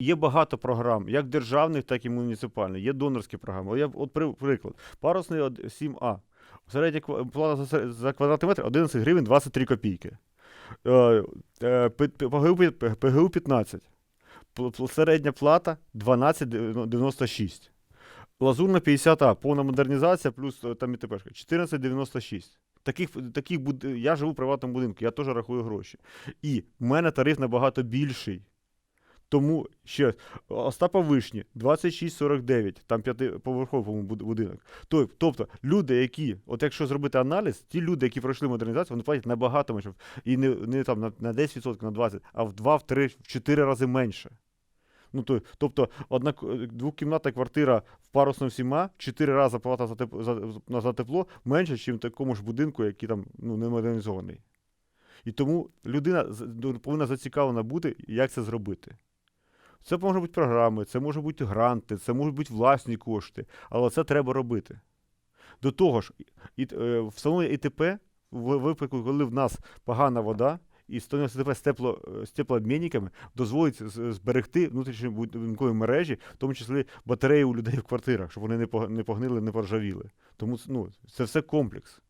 Є багато програм, як державних, так і муніципальних. Є донорські програми. Я от приклад. Парусний 7А. Середня плата за, квадратний метр 11 гривень 23 копійки. Е, е, ПГУ, 15. Пл- пл- Середня плата 12,96. Лазурна 50А, повна модернізація, плюс е, там і ТПшка 14,96. Таких, таких буд... Я живу в приватному будинку, я теж рахую гроші. І в мене тариф набагато більший. Тому ще Остапа Вишні 2649, там п'ятиповерховий будинок. Тобто люди, які, от якщо зробити аналіз, ті люди, які пройшли модернізацію, вони платять набагато менше. І не, не там на, на 10%, на 20%, а в 2, в 3, в 4 рази менше. Ну, то, тобто, одна двокімнатна квартира в парусному сіма, 4 рази плата за, теп, за, за, тепло менше, ніж в такому ж будинку, який там ну, не модернізований. І тому людина повинна зацікавлена бути, як це зробити. Це може бути програми, це можуть бути гранти, це можуть бути власні кошти, але це треба робити. До того ж, і, е, встановлення ІТП в випадку, коли в нас погана вода, і встановлення ІТП з, тепло, е, з теплообмінниками дозволить зберегти внутрішні будинкові мережі, в тому числі батареї у людей в квартирах, щоб вони не погнили, не поржавіли. Тому ну, це все комплекс.